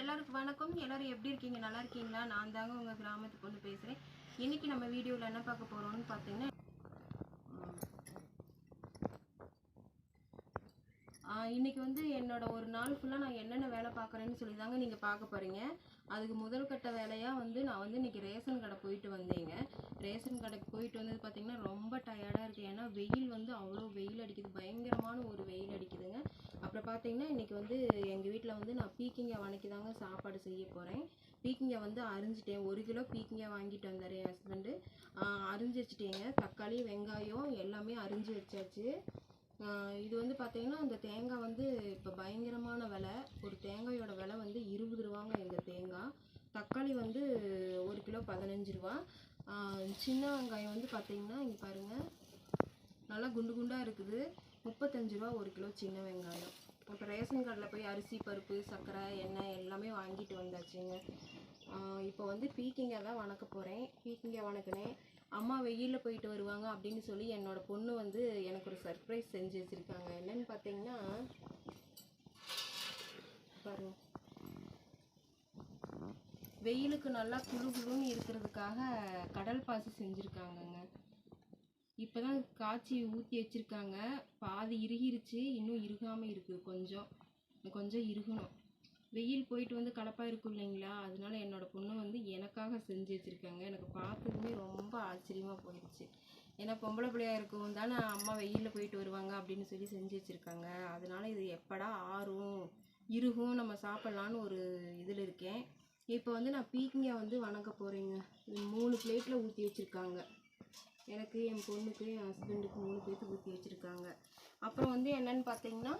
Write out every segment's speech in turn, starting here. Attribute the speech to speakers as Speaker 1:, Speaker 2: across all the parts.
Speaker 1: எல்லாருக்கும் வணக்கம் எல்லாரும் எப்படி இருக்கீங்க நல்லா இருக்கீங்களா நான் தாங்க உங்கள் கிராமத்துக்கு வந்து பேசுகிறேன் இன்றைக்கி நம்ம வீடியோவில் என்ன பார்க்க போகிறோன்னு பார்த்தீங்கன்னா இன்றைக்கி வந்து என்னோடய ஒரு நாள் ஃபுல்லாக நான் என்னென்ன வேலை பார்க்குறேன்னு சொல்லி தாங்க நீங்கள் பார்க்க போகிறீங்க அதுக்கு முதல் கட்ட வேலையாக வந்து நான் வந்து இன்றைக்கி ரேஷன் கடை போயிட்டு வந்தேங்க ரேஷன் கடைக்கு போயிட்டு வந்தது பார்த்திங்கன்னா ரொம்ப டயர்டாக இருக்குது ஏன்னா வெயில் வந்து அவ்வளோ வெயில் அடிக்குது பயங்கரமான ஒரு வெயில் அடிக்குதுங்க அப்புறம் பார்த்திங்கன்னா இன்றைக்கி வந்து எங்கள் வீட்டில் வந்து நான் பீக்கிங்கை வணக்கி தாங்க சாப்பாடு செய்ய போகிறேன் பீக்கிங்கை வந்து அரிஞ்சிட்டேன் ஒரு கிலோ பீக்கிங்கை வாங்கிட்டு வந்தார் என் ஹஸ்பண்டு அரிஞ்சு வச்சுட்டேங்க தக்காளி வெங்காயம் எல்லாமே அரிஞ்சு வச்சாச்சு இது வந்து பார்த்திங்கன்னா அந்த தேங்காய் வந்து இப்போ பயங்கரமான விலை ஒரு தேங்காயோட விலை வந்து இருபது ரூபாங்க இந்த தேங்காய் தக்காளி வந்து ஒரு கிலோ பதினஞ்சு ரூபா சின்ன வெங்காயம் வந்து பார்த்திங்கன்னா இங்கே பாருங்கள் நல்லா குண்டு குண்டாக இருக்குது முப்பத்தஞ்சு ரூபா ஒரு கிலோ சின்ன வெங்காயம் இப்போ ரேஷன் கடையில் போய் அரிசி பருப்பு சர்க்கரை எண்ணெய் எல்லாமே வாங்கிட்டு வந்தாச்சுங்க இப்போ வந்து பீர்க்கங்காய் தான் வணக்க போகிறேன் பீர்க்கங்காய் வணக்கினேன் அம்மா வெயிலில் போயிட்டு வருவாங்க அப்படின்னு சொல்லி என்னோடய பொண்ணு வந்து எனக்கு ஒரு சர்ப்ரைஸ் செஞ்சு வச்சுருக்காங்க என்னென்னு பார்த்தீங்கன்னா பாருங்க வெயிலுக்கு நல்லா குழு குழுன்னு இருக்கிறதுக்காக கடல் பாசி செஞ்சுருக்காங்கங்க இப்போ தான் காய்ச்சி ஊற்றி வச்சுருக்காங்க பாதி இறுகிருச்சு இன்னும் இறுகாமல் இருக்குது கொஞ்சம் கொஞ்சம் இறுகணும் வெயில் போயிட்டு வந்து கலப்பாக இருக்கும் இல்லைங்களா அதனால என்னோடய பொண்ணு வந்து எனக்காக செஞ்சு வச்சுருக்காங்க எனக்கு பார்த்ததுமே ரொம்ப ஆச்சரியமாக போயிடுச்சு ஏன்னா பொம்பளை பிள்ளையாக இருக்கும் தானே அம்மா வெயிலில் போயிட்டு வருவாங்க அப்படின்னு சொல்லி செஞ்சு வச்சுருக்காங்க அதனால இது எப்படா ஆறும் இருகும் நம்ம சாப்பிட்லான்னு ஒரு இதில் இருக்கேன் இப்போ வந்து நான் பீக்கிங்க வந்து வணங்க போகிறேங்க மூணு பிளேட்டில் ஊற்றி வச்சுருக்காங்க எனக்கு என் பொண்ணுக்கு என் ஹஸ்பண்டுக்கு மூணு பேர்த்துக்கு ஊற்றி வச்சுருக்காங்க அப்புறம் வந்து என்னென்னு பார்த்தீங்கன்னா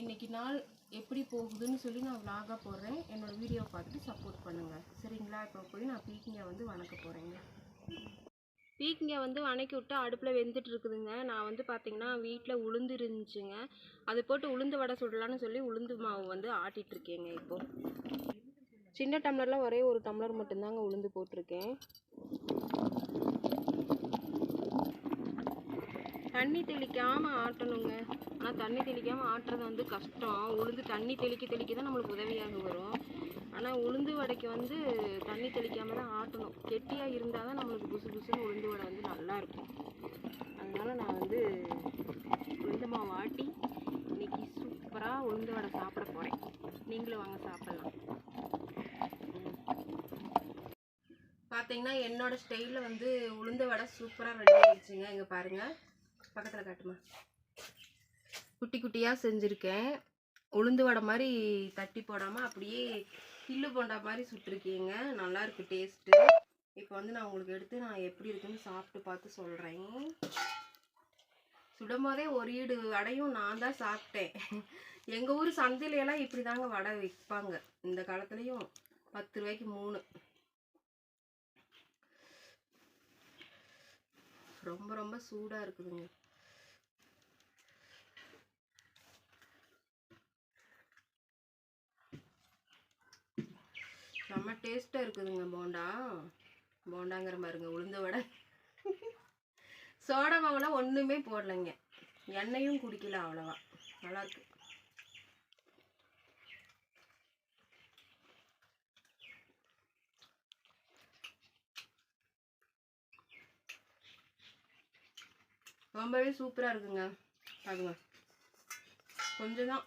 Speaker 1: இன்றைக்கி நாள் எப்படி போகுதுன்னு சொல்லி நான் விலாகாக போடுறேன் என்னோடய வீடியோ பார்த்துட்டு சப்போர்ட் பண்ணுங்கள் சரிங்களா இப்போ போய் நான் பீக்கிங்கை வந்து வணக்க போகிறேங்க பீக்கிங்கை வந்து வணக்கி விட்டு அடுப்பில் வெந்துட்டு இருக்குதுங்க நான் வந்து பார்த்திங்கன்னா வீட்டில் உளுந்து இருந்துச்சுங்க அது போட்டு உளுந்து வடை சுடலான்னு சொல்லி உளுந்து மாவு வந்து ஆட்டிகிட்ருக்கேங்க இப்போது சின்ன டம்ளரில் ஒரே ஒரு டம்ளர் மட்டும்தாங்க உளுந்து போட்டிருக்கேன் தண்ணி தெளிக்காமல் ஆட்டணுங்க ஆனால் தண்ணி தெளிக்காமல் ஆட்டுறது வந்து கஷ்டம் உளுந்து தண்ணி தெளிக்க தெளிக்க தான் நம்மளுக்கு உதவியாக வரும் ஆனால் உளுந்து வடைக்கு வந்து தண்ணி தெளிக்காமல் தான் ஆட்டணும் கெட்டியாக இருந்தால் தான் நம்மளுக்கு புசு புசுன்னு உளுந்து வடை வந்து நல்லாயிருக்கும் அதனால் நான் வந்து உளுந்து மாவு ஆட்டி இன்றைக்கி சூப்பராக உளுந்து வடை சாப்பிட போகிறேன் நீங்களும் வாங்க சாப்பிட்லாம் பார்த்தீங்கன்னா என்னோடய ஸ்டைலில் வந்து உளுந்த வடை சூப்பராக ரெடி ஆகிடுச்சுங்க இங்கே பாருங்கள் பக்கத்தில் காட்டுமா குட்டி குட்டியாக செஞ்சுருக்கேன் உளுந்து வடை மாதிரி தட்டி போடாமல் அப்படியே கில்லு போண்டா மாதிரி சுட்டிருக்கீங்க நல்லாயிருக்கு டேஸ்ட்டு இப்போ வந்து நான் உங்களுக்கு எடுத்து நான் எப்படி இருக்குன்னு சாப்பிட்டு பார்த்து சொல்கிறேன் சுடும்போதே ஒரு ஈடு வடையும் நான் தான் சாப்பிட்டேன் எங்கள் ஊர் சந்தையிலலாம் இப்படி தாங்க வடை விற்பாங்க இந்த காலத்துலேயும் பத்து ரூபாய்க்கு மூணு ரொம்ப ரொம்ப சூடாக இருக்குதுங்க செம்ம டேஸ்ட்டாக இருக்குதுங்க போண்டா போண்டாங்கிற மாதிரிங்க உளுந்த வடை சோடா மாவுலாம் ஒன்றுமே போடலைங்க எண்ணெயும் குடிக்கல அவ்வளோவா நல்லாயிருக்கு ரொம்பவே சூப்பராக இருக்குங்க பாருங்க கொஞ்சம் தான்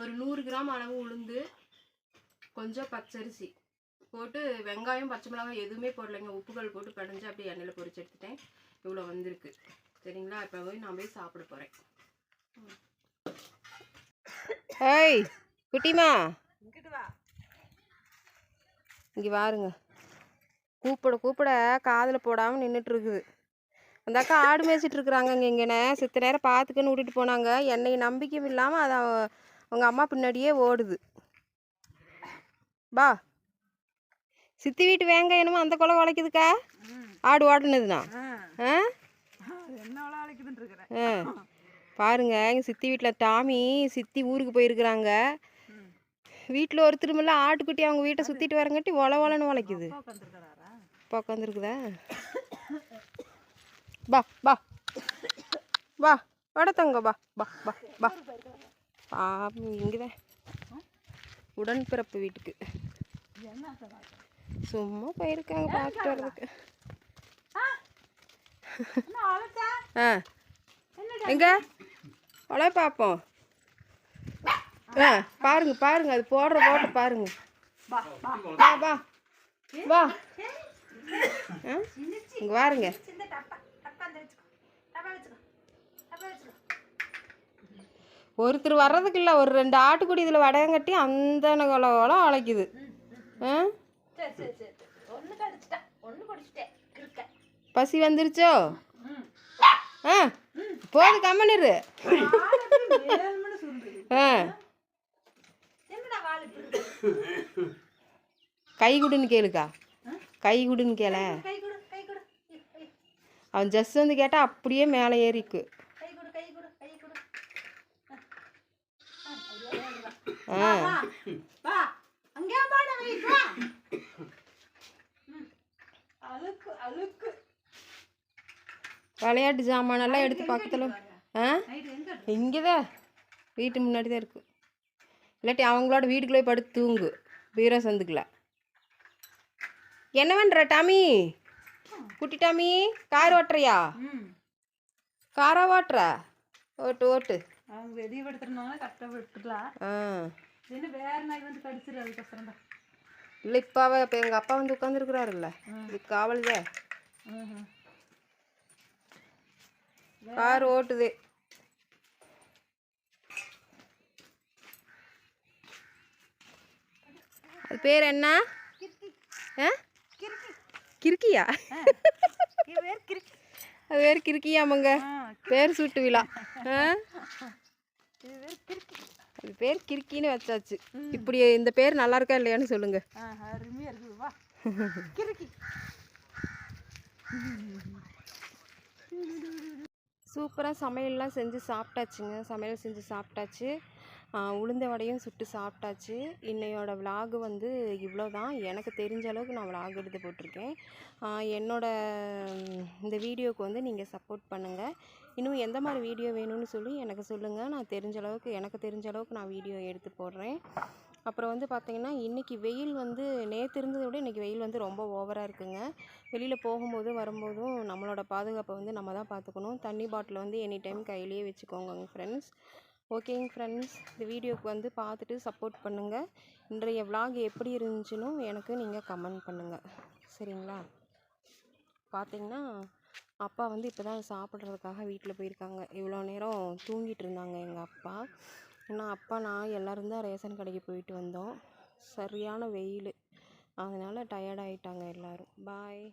Speaker 1: ஒரு நூறு கிராம் அளவு உளுந்து கொஞ்சம் பச்சரிசி போட்டு வெங்காயம் பச்சை மிளகாய் எதுவுமே போடலைங்க உப்புகள் போட்டு பிணைஞ்சு அப்படியே எண்ணெயில் பொறிச்சு எடுத்துட்டேன் இவ்வளோ வந்திருக்கு சரிங்களா இப்போ போய் நான் போய் சாப்பிட போகிறேன் குட்டிமா இங்கே வாருங்க கூப்பிட கூப்பிட காதில் போடாமல் நின்றுட்டுருக்குது அந்த அக்கா ஆடு மேய்ச்சிட்டு இருக்கிறாங்க இங்கே இங்கேனே சித்த நேரம் பார்த்துக்குன்னு விட்டுட்டு போனாங்க என்னை நம்பிக்கையும் இல்லாமல் அதை அவங்க அம்மா பின்னாடியே ஓடுது பா சித்தி வீட்டு வேங்க என்னமோ அந்த கொலை உழைக்குதுக்கா ஆடு ஓடுனதுண்ணா ஆ பாருங்க எங்கள் சித்தி வீட்டில் டாமி சித்தி ஊருக்கு போயிருக்கிறாங்க வீட்டில் ஒரு திரும்பலாம் ஆட்டுக்குட்டி அவங்க வீட்டை சுற்றிட்டு வரங்காட்டி ஒல ஒலன்னு உழைக்குது இப்போ உட்காந்துருக்குதா பா பா பா வட தங்க பா பா பா பா இங்கே தான் உடன்பிறப்பு வீட்டுக்கு சும்மா போயிருக்காங்க பார்த்துட்டு வர்றதுக்கு எங்க உழைய பார்ப்போம் ஆ பாருங்க பாருங்க அது போடுற போட்டு பாருங்க வா வா இங்க வாருங்க ஒருத்தர் வர்றதுக்கு இல்லை ஒரு ரெண்டு ஆட்டுக்குடி இதில் வடகம் கட்டி அந்த குளம் அழைக்குது பசி வந்துருச்சோ ஆ போது கம்மனிரு ஆ கை குடுன்னு கேளுக்கா கை குடுன்னு கேள அவன் ஜஸ்ட் வந்து கேட்டால் அப்படியே மேலே ஏறிக்கு ஆ விளையாட்டு எல்லாம் எடுத்து பக்கத்தில் ஆ இங்கே தான் வீட்டு முன்னாடி தான் இருக்குது இல்லாட்டி அவங்களோட வீட்டுக்குள்ளே படுத்து தூங்கு பீரோ சந்துக்கல என்ன பண்ணுற டாமி குட்டி டாமி கார் ஓட்டுறியா காரா ஓட்டுற ஓட்டு ஓட்டு வெளியே படுத்துறதுனால கரெக்டாக ஆ வேறு நாய் வந்து கடிச்சிரு அதுக்கப்புறம் தான் இல்லை இப்பாவை இப்போ எங்கள் அப்பா வந்து உட்காந்துருக்குறாருல்ல இது காவல்தே கார் ஓட்டுது அது பேர் என்ன கிறுக்கியா அது பேர் மங்க பேர் சுட்டு விழா ஆ இது பேர் கிறுக்கின்னு வச்சாச்சு இப்படி இந்த பேர் நல்லா இருக்கா இல்லையான்னு சொல்லுங்க சூப்பராக சமையல்லாம் செஞ்சு சாப்பிட்டாச்சுங்க சமையல் செஞ்சு சாப்பிட்டாச்சு உளுந்த வடையும் சுட்டு சாப்பிட்டாச்சு இன்னையோட விலாகு வந்து இவ்வளோ தான் எனக்கு தெரிஞ்ச அளவுக்கு நான் விலாக் எடுத்து போட்டிருக்கேன் என்னோட இந்த வீடியோவுக்கு வந்து நீங்கள் சப்போர்ட் பண்ணுங்கள் இன்னும் எந்த மாதிரி வீடியோ வேணும்னு சொல்லி எனக்கு சொல்லுங்கள் நான் தெரிஞ்ச அளவுக்கு எனக்கு தெரிஞ்ச அளவுக்கு நான் வீடியோ எடுத்து போடுறேன் அப்புறம் வந்து பார்த்தீங்கன்னா இன்றைக்கி வெயில் வந்து நேற்று இருந்ததை விட இன்றைக்கி வெயில் வந்து ரொம்ப ஓவராக இருக்குங்க வெளியில் போகும்போது வரும்போதும் நம்மளோட பாதுகாப்பை வந்து நம்ம தான் பார்த்துக்கணும் தண்ணி பாட்டில் வந்து எனி டைம் கையிலேயே வச்சுக்கோங்க ஃப்ரெண்ட்ஸ் ஓகேங்க ஃப்ரெண்ட்ஸ் இந்த வீடியோக்கு வந்து பார்த்துட்டு சப்போர்ட் பண்ணுங்கள் இன்றைய விலாக் எப்படி இருந்துச்சுன்னு எனக்கு நீங்கள் கமெண்ட் பண்ணுங்கள் சரிங்களா பார்த்தீங்கன்னா அப்பா வந்து இப்போ தான் சாப்பிட்றதுக்காக வீட்டில் போயிருக்காங்க இவ்வளோ நேரம் தூங்கிட்டு இருந்தாங்க எங்கள் அப்பா ஏன்னா அப்பா நான் எல்லோரும் தான் ரேஷன் கடைக்கு போயிட்டு வந்தோம் சரியான வெயில் அதனால் டயர்டாயிட்டாங்க எல்லோரும் பாய்